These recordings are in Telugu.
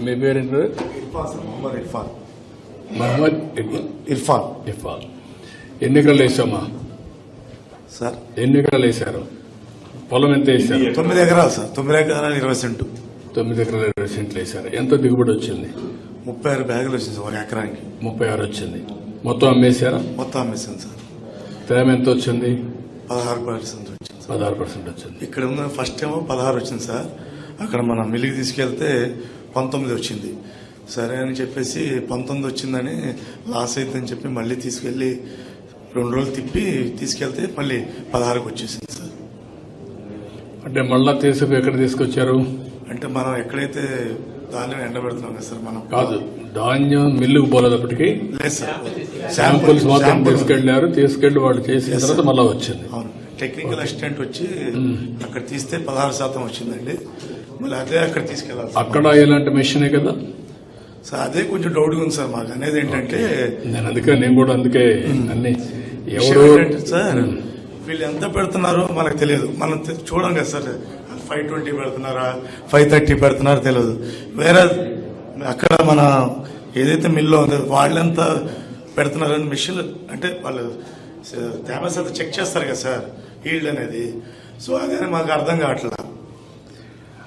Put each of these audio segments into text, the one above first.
మీ ఇర్ఫాన్ సార్ మొహమ్మద్ ఇర్ఫాన్. మహమ్మద్ ఇర్ఫాన్. ఇఫాల్ ఎన్ని ఎకరాలు వేసామా సార్. ఎన్ని ఎకరాలు వేశారు? పొలం ఎంత వేశారు? తొమ్మిది ఎకరాలు సార్. తొమ్మిది ఎకరాలు ఇరవై సెంటు. తొమ్మిది ఎకరాలు ఇరవై సెంట్లు వేశారు. ఎంత దిగుబడి వచ్చింది? ముప్పై ఆరు బ్యాగులు వచ్చింది సార్ ఒక ఎకరానికి. ముప్పై ఆరు వచ్చింది. మొత్తం అమ్మేశారా? మొత్తం అమ్మేసాను సార్. తేమ ఎంత వచ్చింది? పదహారు పర్సెంట్ వచ్చింది పదహారు పర్సెంట్ వచ్చింది. ఇక్కడ ఉన్న ఫస్ట్ ఏమో పదహారు వచ్చింది సార్. అక్కడ మనం మిల్లికి తీసుకెళ్తే పంతొమ్మిది వచ్చింది. సరే అని చెప్పేసి పంతొమ్మిది వచ్చిందని లాస్ అయిద్దని చెప్పి మళ్ళీ తీసుకెళ్ళి రెండు రోజులు తిప్పి తీసుకెళ్తే మళ్ళీ పదహారుకి వచ్చేసింది సార్. అంటే మళ్ళా తీసుకు ఎక్కడ తీసుకొచ్చారు? అంటే మనం ఎక్కడైతే ధాన్యం ఎండబెడుతున్నాం కదా సార్ మనం. కాదు ధాన్యం మిల్లుకు పోలేదప్పటికి లేదు సార్. శాంపుల్స్ మాత్రం తీసుకెళ్ళారు తీసుకెళ్ళి వాళ్ళు చేసిన తర్వాత మళ్ళా వచ్చింది. అవును. టెక్నికల్ అసిస్టెంట్ వచ్చి అక్కడ తీస్తే పదహారు శాతం వచ్చిందండి. మళ్ళీ అదే అక్కడ తీసుకెళ్ళాలి. అక్కడ ఇలాంటి మెషినే కదా? సార్ అదే కొంచెం డౌట్గా ఉంది సార్ మాకు. అనేది ఏంటంటే నేను అందుకే నేను కూడా అందుకే అన్ని ఎవరు సార్ వీళ్ళు ఎంత పెడుతున్నారో మనకు తెలియదు. మనం చూడం కదా సార్ ఫైవ్ ట్వంటీ పెడుతున్నారా ఫైవ్ థర్టీ పెడుతున్నారో తెలియదు. వేరే అక్కడ మన ఏదైతే మిల్లో ఉందో వాళ్ళెంత పెడుతున్నారని మిషన్ అంటే వాళ్ళు తేమ చెక్ చేస్తారు కదా సార్ ఈల్డ్ అనేది. సో అదే మాకు అర్థం కావట్లేదు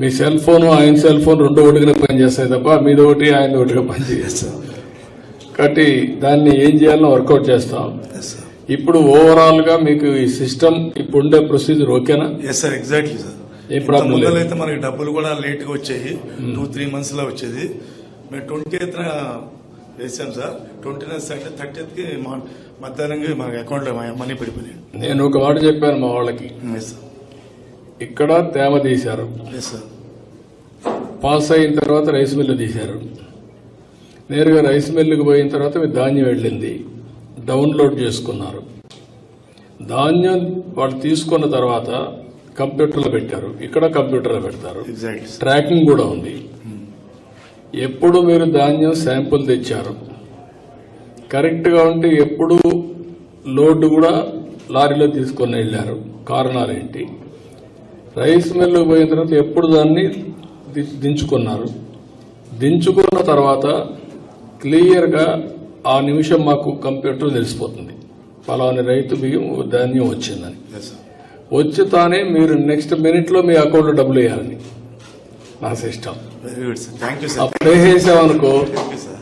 మీ సెల్ ఫోన్ ఆయన సెల్ ఫోన్ రెండు ఒకటిగా పనిచేస్తాయి తప్ప మీది ఒకటి ఆయన ఒకటిగా సార్ కాబట్టి దాన్ని ఏం చేయాలో వర్కౌట్ చేస్తాం. ఇప్పుడు ఓవరాల్గా మీకు ఈ సిస్టమ్ ఇప్పుడు ఉండే ప్రొసీజర్ ఓకేనా? ఎస్ సార్ ఎగ్జాక్ట్లీ సార్ ఏ ప్రాబ్లం లేదు. అయితే మనకి డబ్బులు కూడా లేట్గా వచ్చాయి టూ త్రీ మంత్స్లో వచ్చేది. మేము ట్వంటీ ఎయిత్ వేసాం సార్ ట్వంటీ నైన్త్ అంటే థర్టీ కి మధ్యాహ్నంగా మన అకౌంట్లో మనీ పడిపోయాయి నేను ఒక మాట చెప్పాను మా వాళ్ళకి. సార్ ఇక్కడ తేమ తీశారు. పాస్ అయిన తర్వాత రైస్ మిల్లు తీశారు. నేరుగా రైస్ మిల్లుకి పోయిన తర్వాత మీ ధాన్యం వెళ్ళింది. డౌన్లోడ్ చేసుకున్నారు. ధాన్యం వాళ్ళు తీసుకున్న తర్వాత కంప్యూటర్లో పెట్టారు. ఇక్కడ కంప్యూటర్లో పెడతారు. ట్రాకింగ్ కూడా ఉంది. ఎప్పుడు మీరు ధాన్యం శాంపుల్ తెచ్చారు? కరెక్ట్గా ఉంటే ఎప్పుడు లోడ్ కూడా లారీలో తీసుకొని వెళ్ళారు. కారణాలు ఏంటి? రైస్ మిల్లు పోయిన తర్వాత ఎప్పుడు దాన్ని దించుకున్నారు. దించుకున్న తర్వాత క్లియర్గా ఆ నిమిషం మాకు కంప్యూటర్ తెలిసిపోతుంది. పలాని రైతు బియ్యం ధాన్యం వచ్చిందని. వచ్చి తానే మీరు నెక్స్ట్ మినిట్లో మీ అకౌంట్లో డబ్బులు వేయాలని నా సిస్టమ్ వెరీ గుడ్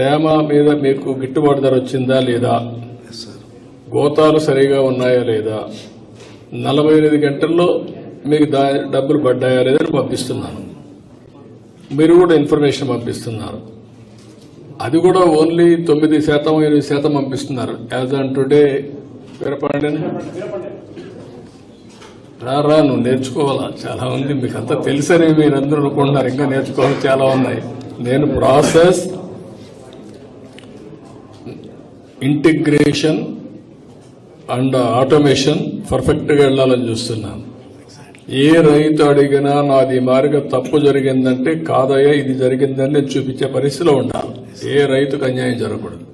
తేమ మీద మీకు గిట్టుబాటు ధర వచ్చిందా లేదా? గోతాలు సరిగా ఉన్నాయా లేదా? నలభై ఎనిమిది గంటల్లో మీకు దా డబ్బులు పడ్డాయా లేదా అని పంపిస్తున్నాను. మీరు కూడా ఇన్ఫర్మేషన్ పంపిస్తున్నారు. అది కూడా ఓన్లీ తొమ్మిది శాతం ఎనిమిది శాతం పంపిస్తున్నారు. As on today Veerapandian. రారా నువ్వు నేర్చుకోవాలా? చాలా ఉంది. మీకు అంతా తెలుసని మీరు అందరూ అనుకుంటున్నారు. ఇంకా నేర్చుకోవాలి. చాలా ఉన్నాయి. నేను ప్రాసెస్ ఇంటిగ్రేషన్ అండ్ ఆటోమేషన్ పర్ఫెక్ట్గా వెళ్ళాలని చూస్తున్నాను. ఏ రైతు అడిగినా నాది మారిగా తప్పు జరిగిందంటే కాదయ్యా ఇది జరిగిందని నేను చూపించే పరిస్థితిలో ఉండాలి. ఏ రైతుకు అన్యాయం జరగకూడదు.